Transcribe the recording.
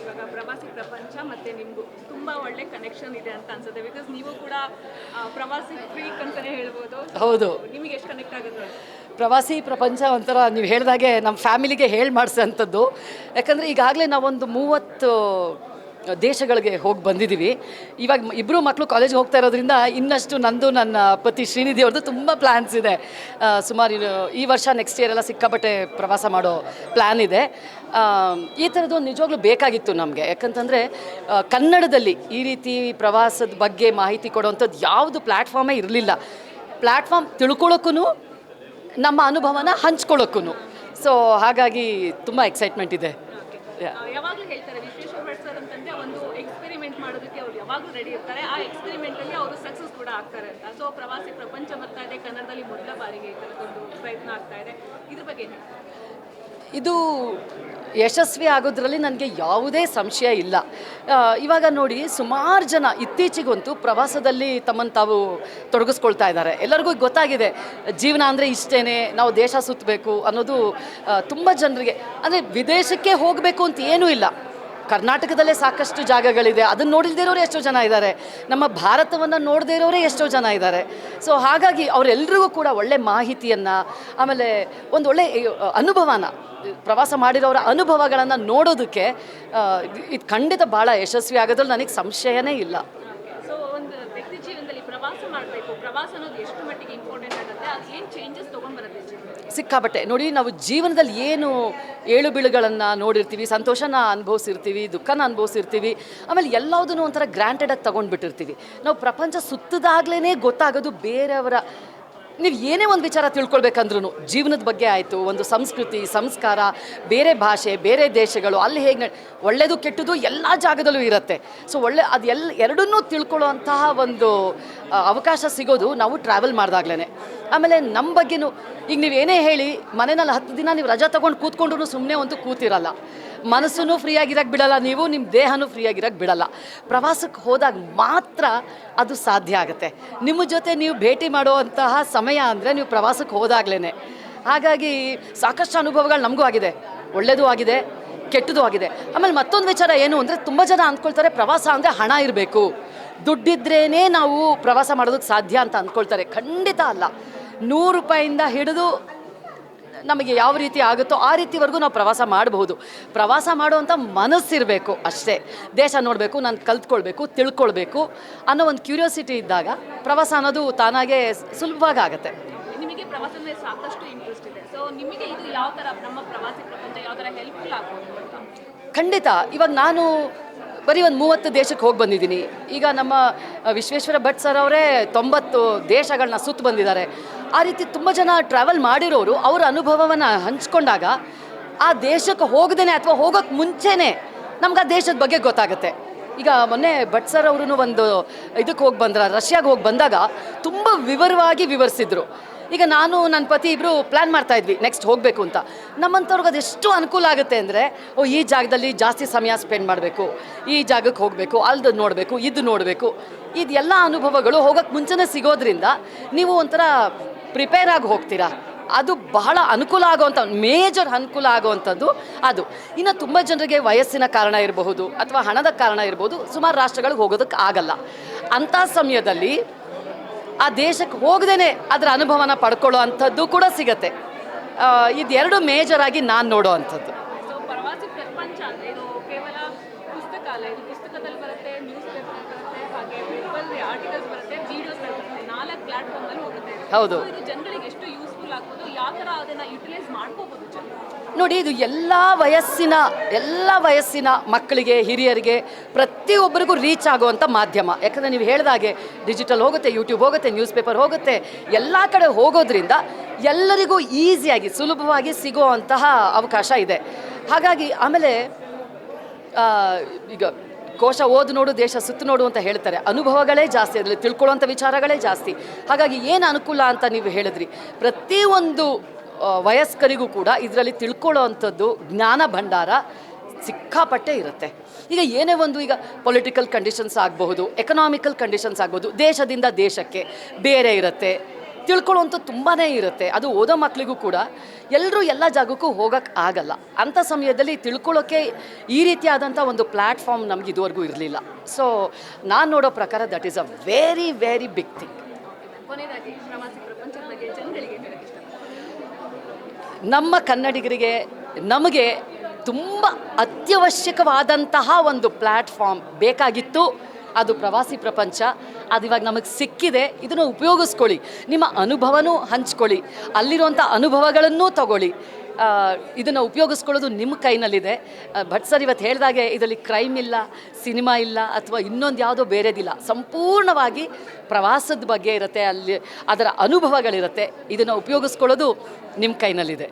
ಇವಾಗ ಪ್ರವಾಸಿ ಪ್ರಪಂಚ ಮತ್ತೆ ನಿಮಗೂ ತುಂಬಾ ಒಳ್ಳೆ ಕನೆಕ್ಷನ್ ಇದೆ ಅಂತ ಅನ್ಸುತ್ತೆ. ಬಿಕಾಸ್ ನೀವು ಕೂಡ ಪ್ರವಾಸಿ ಫ್ರೀಕ್ ಅಂತಾನೆ ಹೇಳ್ಬೋದು. ಹೌದು. ನಿಮಗೆ ಎಷ್ಟು ಕನೆಕ್ಟ್ ಆಗುತ್ತೆ ಪ್ರವಾಸಿ ಪ್ರಪಂಚ ಒಂಥರ ನೀವು ಹೇಳಿದಾಗೆ ನಮ್ಮ ಫ್ಯಾಮಿಲಿಗೆ ಹೇಳಿ ಮಾಡಿಸೋಂಥದ್ದು ಯಾಕಂದರೆ ಈಗಾಗಲೇ ನಾವೊಂದು ಮೂವತ್ತು ದೇಶಗಳಿಗೆ ಹೋಗಿ ಬಂದಿದ್ದೀವಿ. ಇವಾಗ ಇಬ್ಬರು ಮಕ್ಕಳು ಕಾಲೇಜ್ಗೆ ಹೋಗ್ತಾ ಇರೋದ್ರಿಂದ ಇನ್ನಷ್ಟು ನಂದು ನನ್ನ ಪತಿ ಶ್ರೀನಿಧಿ ಅವ್ರದ್ದು ತುಂಬ ಪ್ಲ್ಯಾನ್ಸ್ ಇದೆ. ಸುಮಾರು ಈ ವರ್ಷ ನೆಕ್ಸ್ಟ್ ಇಯರ್ ಎಲ್ಲ ಸಿಕ್ಕಾಪಟ್ಟೆ ಪ್ರವಾಸ ಮಾಡೋ ಪ್ಲ್ಯಾನ್ ಇದೆ. ಈ ಥರದ್ದು ನಿಜವಾಗ್ಲೂ ಬೇಕಾಗಿತ್ತು ನಮಗೆ. ಯಾಕಂತಂದರೆ ಕನ್ನಡದಲ್ಲಿ ಈ ರೀತಿ ಪ್ರವಾಸದ ಬಗ್ಗೆ ಮಾಹಿತಿ ಕೊಡುವಂಥದ್ದು ಯಾವುದು ಪ್ಲ್ಯಾಟ್ಫಾರ್ಮೇ ಇರಲಿಲ್ಲ. ಪ್ಲ್ಯಾಟ್ಫಾರ್ಮ್ ತಿಳ್ಕೊಳ್ಳೋಕ್ಕೂ ನಮ್ಮ ಅನುಭವನ ಹಂಚ್ಕೊಳ್ಳೋಕ್ಕೂ ಸೊ ಹಾಗಾಗಿ ತುಂಬ ಎಕ್ಸೈಟ್ಮೆಂಟ್ ಇದೆ Yeah. ಯಾವಾಗಲೂ ಹೇಳ್ತಾರೆ ವಿಶ್ವೇಶ್ವರ ಭಟ್ ಸರ್ ಅಂತಂದ್ರೆ ಒಂದು ಎಕ್ಸ್ಪೆರಿಮೆಂಟ್ ಮಾಡೋದಕ್ಕೆ ಅವ್ರು ಯಾವಾಗಲೂ ರೆಡಿ ಇರ್ತಾರೆ. ಆ ಎಕ್ಸ್ಪೆರಿಮೆಂಟ್ ಅಲ್ಲಿ ಅವರು ಸಕ್ಸಸ್ ಕೂಡ ಆಗ್ತಾರೆ ಅಂತ. ಸೊ ಪ್ರವಾಸಿ ಪ್ರಪಂಚ ಬರ್ತಾ ಇದೆ. ಕನ್ನಡದಲ್ಲಿ ಮೊದಲ ಬಾರಿಗೆ ಈ ಪ್ರಯತ್ನ ಆಗ್ತಾ ಇದೆ. ಇದ್ರ ಬಗ್ಗೆ ಇದು ಯಶಸ್ವಿ ಆಗೋದ್ರಲ್ಲಿ ನನಗೆ ಯಾವುದೇ ಸಂಶಯ ಇಲ್ಲ. ಇವಾಗ ನೋಡಿ, ಸುಮಾರು ಜನ ಇತ್ತೀಚೆಗಂತೂ ಪ್ರವಾಸದಲ್ಲಿ ತಮ್ಮನ್ನು ತಾವು ತೊಡಗಿಸ್ಕೊಳ್ತಾ ಇದ್ದಾರೆ. ಎಲ್ಲರಿಗೂ ಗೊತ್ತಾಗಿದೆ, ಜೀವನ ಅಂದರೆ ಇಷ್ಟೇ ನಾವು ದೇಶ ಸುತ್ತಬೇಕು ಅನ್ನೋದು ತುಂಬ ಜನರಿಗೆ, ಅಂದರೆ ವಿದೇಶಕ್ಕೆ ಹೋಗಬೇಕು ಅಂತ ಏನೂ ಇಲ್ಲ. ಕರ್ನಾಟಕದಲ್ಲೇ ಸಾಕಷ್ಟು ಜಾಗಗಳಿದೆ. ಅದನ್ನು ನೋಡಿಲ್ದೇ ಇರೋರು ಎಷ್ಟೋ ಜನ ಇದ್ದಾರೆ. ನಮ್ಮ ಭಾರತವನ್ನು ನೋಡದೇ ಇರೋರೇ ಎಷ್ಟೋ ಜನ ಇದ್ದಾರೆ. ಸೊ ಹಾಗಾಗಿ ಅವರೆಲ್ಲರಿಗೂ ಕೂಡ ಒಳ್ಳೆ ಮಾಹಿತಿಯನ್ನು, ಆಮೇಲೆ ಒಂದು ಒಳ್ಳೆ ಅನುಭವನ, ಪ್ರವಾಸ ಮಾಡಿರೋರ ಅನುಭವಗಳನ್ನು ನೋಡೋದಕ್ಕೆ ಇದು ಖಂಡಿತ ಭಾಳ ಯಶಸ್ವಿ ಆಗೋದ್ರಲ್ಲಿ ನನಗೆ ಸಂಶಯನೇ ಇಲ್ಲ ಸೊ ಒಂದು ವ್ಯಕ್ತಿ ಜೀವನದಲ್ಲಿ ಪ್ರವಾಸ ಮಾಡಬೇಕು, ಪ್ರವಾಸ ಅನ್ನೋದು ಎಷ್ಟು ಮಟ್ಟಿಗೆ ಇಂಪಾರ್ಟೆಂಟ್ ಆಗುತ್ತೆ ಏನು ಚೇಂಜಸ್ ಸಿಕ್ಕಾಪಟ್ಟೆ. ನೋಡಿ, ನಾವು ಜೀವನದಲ್ಲಿ ಏನು ಏಳು ಬೀಳುಗಳನ್ನು ನೋಡಿರ್ತೀವಿ, ಸಂತೋಷನ ಅನುಭವಿಸಿರ್ತೀವಿ, ದುಃಖನ ಅನುಭವಿಸಿರ್ತೀವಿ, ಆಮೇಲೆ ಎಲ್ಲದನ್ನು ಒಂಥರ ಗ್ರ್ಯಾಂಟೆಡಾಗಿ ತೊಗೊಂಡ್ಬಿಟ್ಟಿರ್ತೀವಿ. ನಾವು ಪ್ರಪಂಚ ಸುತ್ತದಾಗ್ಲೇ ಗೊತ್ತಾಗೋದು ಬೇರೆಯವರ ನೀವು ಏನೇ ಒಂದು ವಿಚಾರ ತಿಳ್ಕೊಳ್ಬೇಕಂದ್ರೂ ಜೀವನದ ಬಗ್ಗೆ ಆಯಿತು, ಒಂದು ಸಂಸ್ಕೃತಿ, ಸಂಸ್ಕಾರ, ಬೇರೆ ಭಾಷೆ, ಬೇರೆ ದೇಶಗಳು, ಅಲ್ಲಿ ಹೇಗೆ ಒಳ್ಳೆಯದು ಕೆಟ್ಟದು ಎಲ್ಲ ಜಾಗದಲ್ಲೂ ಇರುತ್ತೆ. ಸೊ ಒಳ್ಳೆ ಅದು ಎಲ್ಲ ಎರಡನ್ನೂ ತಿಳ್ಕೊಳ್ಳುವಂತಹ ಒಂದು ಅವಕಾಶ ಸಿಗೋದು ನಾವು ಟ್ರಾವೆಲ್ ಮಾಡಿದಾಗ್ಲೇ ಆಮೇಲೆ ನಮ್ಮ ಬಗ್ಗೆನೂ, ಈಗ ನೀವು ಏನೇ ಹೇಳಿ ಮನೆಯಲ್ಲಿ ಹತ್ತು ದಿನ ನೀವು ರಜಾ ತೊಗೊಂಡು ಕೂತ್ಕೊಂಡ್ರು ಸುಮ್ಮನೆ ಒಂದು ಕೂತಿರಲ್ಲ. ಮನಸ್ಸನ್ನು ಫ್ರೀಯಾಗಿರಕ್ಕೆ ಬಿಡಲ್ಲ, ನೀವು ನಿಮ್ಮ ದೇಹನೂ ಫ್ರೀಯಾಗಿರಕ್ಕೆ ಬಿಡಲ್ಲ. ಪ್ರವಾಸಕ್ಕೆ ಹೋದಾಗ ಮಾತ್ರ ಅದು ಸಾಧ್ಯ ಆಗುತ್ತೆ. ನಿಮ್ಮ ಜೊತೆ ನೀವು ಭೇಟಿ ಮಾಡುವಂತಹ ಸಮಯ ಅಂದರೆ ನೀವು ಪ್ರವಾಸಕ್ಕೆ ಹೋದಾಗಲೇ ಹಾಗಾಗಿ ಸಾಕಷ್ಟು ಅನುಭವಗಳು ನಮಗೂ ಆಗಿದೆ. ಒಳ್ಳೆಯದು ಆಗಿದೆ ಕೆಟ್ಟದ್ದು ಆಗಿದೆ. ಆಮೇಲೆ ಮತ್ತೊಂದು ವಿಚಾರ ಏನು ಅಂದರೆ ತುಂಬ ಜನ ಅಂದ್ಕೊಳ್ತಾರೆ ಪ್ರವಾಸ ಅಂದರೆ ಹಣ ಇರಬೇಕು. ದುಡ್ಡಿದ್ರೇ ನಾವು ಪ್ರವಾಸ ಮಾಡೋದಕ್ಕೆ ಸಾಧ್ಯ ಅಂತ ಅಂದ್ಕೊಳ್ತಾರೆ. ಖಂಡಿತ ಅಲ್ಲ. ನೂರು ರೂಪಾಯಿಂದ ಹಿಡಿದು ನಮಗೆ ಯಾವ ರೀತಿ ಆಗುತ್ತೋ ಆ ರೀತಿವರೆಗೂ ನಾವು ಪ್ರವಾಸ ಮಾಡಬಹುದು. ಪ್ರವಾಸ ಮಾಡುವಂಥ ಮನಸ್ಸಿರಬೇಕು ಅಷ್ಟೇ. ದೇಶ ನೋಡಬೇಕು ನಾನು ಕಲ್ತ್ಕೊಳ್ಬೇಕು ತಿಳ್ಕೊಳ್ಬೇಕು ಅನ್ನೋ ಒಂದು ಕ್ಯೂರಿಯಾಸಿಟಿ ಇದ್ದಾಗ ಪ್ರವಾಸ ಅನ್ನೋದು ತಾನಾಗೆ ಸುಲಭವಾಗಿ ಆಗುತ್ತೆ ನಿಮಗೆ ಪ್ರವಾಸ ಮೇಲೆ ಸಾಕಷ್ಟು ಇಂಟ್ರೆಸ್ಟ್ ಇದೆ. ಸೊ ನಿಮಗೆ ಇದು ಯಾವ ಥರ ನಮ್ಮ ಪ್ರವಾಸಿ ಪ್ರಪಂಚ ಯಾವ ಥರ ಹೆಲ್ಪ್ಫುಲ್ ಆಗ್ಬೋದು ಖಂಡಿತ. ಇವಾಗ ನಾನು ಬರೀ ಒಂದು ಮೂವತ್ತು ದೇಶಕ್ಕೆ ಹೋಗಿ ಬಂದಿದ್ದೀನಿ. ಈಗ ನಮ್ಮ ವಿಶ್ವೇಶ್ವರ ಭಟ್ ಸರ್ ಅವರೇ ತೊಂಬತ್ತು ದೇಶಗಳನ್ನ ಸುತ್ತು ಬಂದಿದ್ದಾರೆ. ಆ ರೀತಿ ತುಂಬ ಜನ ಟ್ರಾವೆಲ್ ಮಾಡಿರೋರು ಅವರ ಅನುಭವವನ್ನು ಹಂಚ್ಕೊಂಡಾಗ ಆ ದೇಶಕ್ಕೆ ಹೋಗದೇನೆ ಅಥವಾ ಹೋಗೋಕ್ಕೆ ಮುಂಚೆನೇ ನಮ್ಗೆ ಆ ದೇಶದ ಬಗ್ಗೆ ಗೊತ್ತಾಗುತ್ತೆ. ಈಗ ಮೊನ್ನೆ ಭಟ್ ಸರ್ ಅವರು ಒಂದು ಇದಕ್ಕೆ ಹೋಗಿ ಬಂದ್ರ, ರಷ್ಯಾಗೆ ಹೋಗಿ ಬಂದಾಗ ತುಂಬ ವಿವರವಾಗಿ ವಿವರಿಸಿದ್ರು. ಈಗ ನಾನು ನನ್ನ ಪತಿ ಇಬ್ಬರು ಪ್ಲ್ಯಾನ್ ಮಾಡ್ತಾ ಇದ್ವಿ ನೆಕ್ಸ್ಟ್ ಹೋಗಬೇಕು ಅಂತ. ನಮ್ಮಂಥವ್ರಿಗೆ ಅದೆಷ್ಟು ಅನುಕೂಲ ಆಗುತ್ತೆ ಅಂದರೆ, ಓ, ಈ ಜಾಗದಲ್ಲಿ ಜಾಸ್ತಿ ಸಮಯ ಸ್ಪೆಂಡ್ ಮಾಡಬೇಕು, ಈ ಜಾಗಕ್ಕೆ ಹೋಗಬೇಕು, ಅಲ್ದು ನೋಡಬೇಕು, ಇದು ನೋಡಬೇಕು. ಇದೆಲ್ಲ ಅನುಭವಗಳು ಹೋಗೋಕ್ಕೆ ಮುಂಚೆನೇ ಸಿಗೋದ್ರಿಂದ ನೀವು ಒಂಥರ ಪ್ರಿಪೇರ್ ಆಗಿ ಹೋಗ್ತೀರಾ? ಬಹಳ ಅನುಕೂಲ ಆಗುವಂಥ ಮೇಜರ್ ಅನುಕೂಲ ಆಗುವಂಥದ್ದು ಅದು. ಇನ್ನು ತುಂಬ ಜನರಿಗೆ ವಯಸ್ಸಿನ ಕಾರಣ ಇರಬಹುದು ಅಥವಾ ಹಣದ ಕಾರಣ ಇರ್ಬೋದು ಸುಮಾರು ರಾಷ್ಟ್ರಗಳಿಗೆ ಹೋಗೋದಕ್ಕೆ ಆಗಲ್ಲ. ಅಂಥ ಸಮಯದಲ್ಲಿ ಆ ದೇಶಕ್ಕೆ ಹೋಗದೇನೆ ಅದರ ಅನುಭವನ ಪಡ್ಕೊಳ್ಳೋ ಅಂಥದ್ದು ಕೂಡ ಸಿಗತ್ತೆ. ಇದೆರಡು ಮೇಜರ್ ಆಗಿ ನಾನು ನೋಡೋ ಅಂಥದ್ದು. ಹೌದು. So ಇದು ಜನಗಳಿಗೆ ಎಷ್ಟು ಯೂಸ್ಫುಲ್ ಆಗ್ಬೋದು ಯಾವ ಥರ ಅದನ್ನು ಯುಟಿಲೈಸ್ ಮಾಡ್ಕೋಬೋದು ಜನರು ನೋಡಿ, ಇದು ಎಲ್ಲ ವಯಸ್ಸಿನ ಎಲ್ಲ ವಯಸ್ಸಿನ ಮಕ್ಕಳಿಗೆ, ಹಿರಿಯರಿಗೆ ಪ್ರತಿಯೊಬ್ಬರಿಗೂ ರೀಚ್ ಆಗುವಂಥ ಮಾಧ್ಯಮ. ಯಾಕಂದರೆ ನೀವು ಹೇಳಿದಾಗೆ ಡಿಜಿಟಲ್ ಹೋಗುತ್ತೆ ಯೂಟ್ಯೂಬ್ ಹೋಗುತ್ತೆ ನ್ಯೂಸ್ ಪೇಪರ್ ಹೋಗುತ್ತೆ, ಎಲ್ಲ ಕಡೆ ಹೋಗೋದ್ರಿಂದ ಎಲ್ಲರಿಗೂ ಈಸಿಯಾಗಿ ಸುಲಭವಾಗಿ ಸಿಗುವಂತಹ ಅವಕಾಶ ಇದೆ. ಹಾಗಾಗಿ ಆಮೇಲೆ ಈಗ ಕೋಶ ಓದು ನೋಡು, ದೇಶ ಸುತ್ತು ನೋಡು ಅಂತ ಹೇಳ್ತಾರೆ. ಅನುಭವಗಳೇ ಜಾಸ್ತಿ, ಅದರಲ್ಲಿ ತಿಳ್ಕೊಳ್ಳುವಂಥ ವಿಚಾರಗಳೇ ಜಾಸ್ತಿ. ಹಾಗಾಗಿ ಏನು ಅನುಕೂಲ ಅಂತ ನೀವು ಹೇಳಿದ್ರಿ. ಪ್ರತಿಯೊಂದು ವಯಸ್ಕರಿಗೂ ಕೂಡ ಇದರಲ್ಲಿ ತಿಳ್ಕೊಳ್ಳೋ ಅಂಥದ್ದು ಜ್ಞಾನ ಭಂಡಾರ ಸಿಕ್ಕಾಪಟ್ಟೆ ಇರುತ್ತೆ. ಈಗ ಏನೇ ಒಂದು ಈಗ ಪೊಲಿಟಿಕಲ್ ಕಂಡೀಷನ್ಸ್ ಆಗಬಹುದು ಎಕನಾಮಿಕಲ್ ಕಂಡೀಷನ್ಸ್ ಆಗ್ಬೋದು ದೇಶದಿಂದ ದೇಶಕ್ಕೆ ಬೇರೆ ಇರುತ್ತೆ. ತಿಳ್ಕೊಳ್ಳುವಂಥ ತುಂಬಾ ಇರುತ್ತೆ. ಅದು ಓದೋ ಮಕ್ಕಳಿಗೂ ಕೂಡ. ಎಲ್ಲರೂ ಎಲ್ಲ ಜಾಗಕ್ಕೂ ಹೋಗೋಕ್ಕೆ ಆಗಲ್ಲ. ಅಂಥ ಸಮಯದಲ್ಲಿ ತಿಳ್ಕೊಳ್ಳೋಕ್ಕೆ ಈ ರೀತಿಯಾದಂಥ ಒಂದು ಪ್ಲ್ಯಾಟ್ಫಾರ್ಮ್ ನಮ್ಗೆ ಇದುವರೆಗೂ ಇರಲಿಲ್ಲ. ಸೊ ನಾನು ನೋಡೋ ಪ್ರಕಾರ that is a very very big thing ನಮ್ಮ ಕನ್ನಡಿಗರಿಗೆ ನಮಗೆ ತುಂಬ ಅತ್ಯವಶ್ಯಕವಾದಂತಹ ಒಂದು ಪ್ಲ್ಯಾಟ್ಫಾರ್ಮ್ ಬೇಕಾಗಿತ್ತು. ಅದು ಪ್ರವಾಸಿ ಪ್ರಪಂಚ. ಅದು ಇವಾಗ ನಮಗೆ ಸಿಕ್ಕಿದೆ, ಇದನ್ನು ಉಪಯೋಗಿಸ್ಕೊಳ್ಳಿ. ನಿಮ್ಮ ಅನುಭವನೂ ಹಂಚ್ಕೊಳ್ಳಿ. ಅಲ್ಲಿರುವಂಥ ಅನುಭವಗಳನ್ನೂ ತಗೊಳ್ಳಿ. ಇದನ್ನು ಉಪಯೋಗಿಸ್ಕೊಳ್ಳೋದು ನಿಮ್ಮ ಕೈನಲ್ಲಿದೆ. ಭಟ್ ಸರ್ ಇವತ್ತು ಹೇಳಿದಾಗೆ ಇದರಲ್ಲಿ ಕ್ರೈಮ್ ಇಲ್ಲ, ಸಿನಿಮಾ ಇಲ್ಲ, ಅಥವಾ ಇನ್ನೊಂದು ಯಾವುದೋ ಬೇರೆದಿಲ್ಲ. ಸಂಪೂರ್ಣವಾಗಿ ಪ್ರವಾಸದ ಬಗ್ಗೆ ಇರುತ್ತೆ, ಅಲ್ಲಿ ಅದರ ಅನುಭವಗಳಿರುತ್ತೆ. ಇದನ್ನು ಉಪಯೋಗಿಸ್ಕೊಳ್ಳೋದು ನಿಮ್ಮ ಕೈನಲ್ಲಿದೆ.